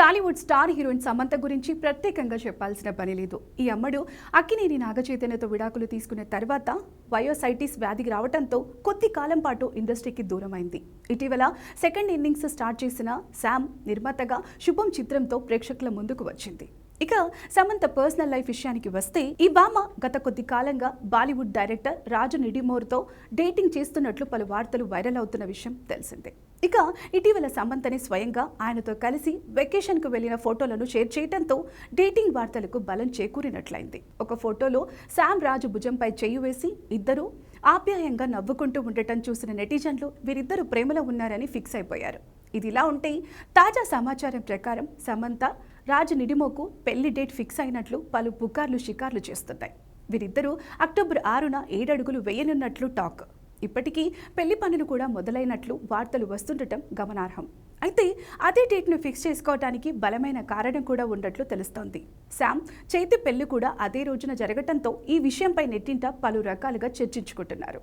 Tollywood star heroine Samantha గురించి ప్రత్యేకంగా చెప్పాల్సిన పని లేదు. ఈ అమ్మడు అక్కినేని నాగచైతన్యతో విడాకులు తీసుకున్న తర్వాత వయోసైటిస్ వ్యాధికి రావడంతో కొద్ది కాలం పాటు ఇండస్ట్రీకి దూరమైంది. ఇటీవల సెకండ్ ఇన్నింగ్స్ స్టార్ట్ చేసిన శామ్ నిర్మాతగా శుభం చిత్రంతో ప్రేక్షకుల ముందుకు వచ్చింది. ఇక సమంత పర్సనల్ లైఫ్ విషయానికి వస్తే ఈ భామ గత కొద్ది కాలంగా బాలీవుడ్ డైరెక్టర్ రాజు నిడిమోర్తో డేటింగ్ చేస్తున్నట్లు పలు వార్తలు వైరల్ అవుతున్న విషయం తెలిసిందే. ఇక ఇటీవల సమంతని స్వయంగా ఆయనతో కలిసి వెకేషన్కు వెళ్ళిన ఫోటోలను షేర్ చేయడంతో డేటింగ్ వార్తలకు బలం చేకూరినట్లయింది. ఒక ఫోటోలో శామ్ రాజు భుజంపై చెయ్యి వేసి ఇద్దరూ ఆప్యాయంగా నవ్వుకుంటూ ఉండటం చూసిన నెటిజన్లు వీరిద్దరూ ప్రేమలో ఉన్నారని ఫిక్స్ అయిపోయారు. ఇదిలా ఉంటే తాజా సమాచారం ప్రకారం సమంత రాజు నిడిమోకు పెళ్ళి డేట్ ఫిక్స్ అయినట్లు పలు పుకార్లు షికార్లు చేస్తున్నాయి వీరిద్దరూ అక్టోబర్ ఆరున ఏడడుగులు వేయనున్నట్లు టాక్. ఇప్పటికీ పెళ్ళి పనులు కూడా మొదలైనట్లు వార్తలు వస్తుండటం గమనార్హం. అయితే అదే డేట్ను ఫిక్స్ చేసుకోవడానికి బలమైన కారణం కూడా ఉన్నట్లు తెలుస్తోంది. శామ్ చైతి పెళ్ళి కూడా అదే రోజున జరగటంతో ఈ విషయంపై నెట్టింట పలు రకాలుగా చర్చించుకుంటున్నారు.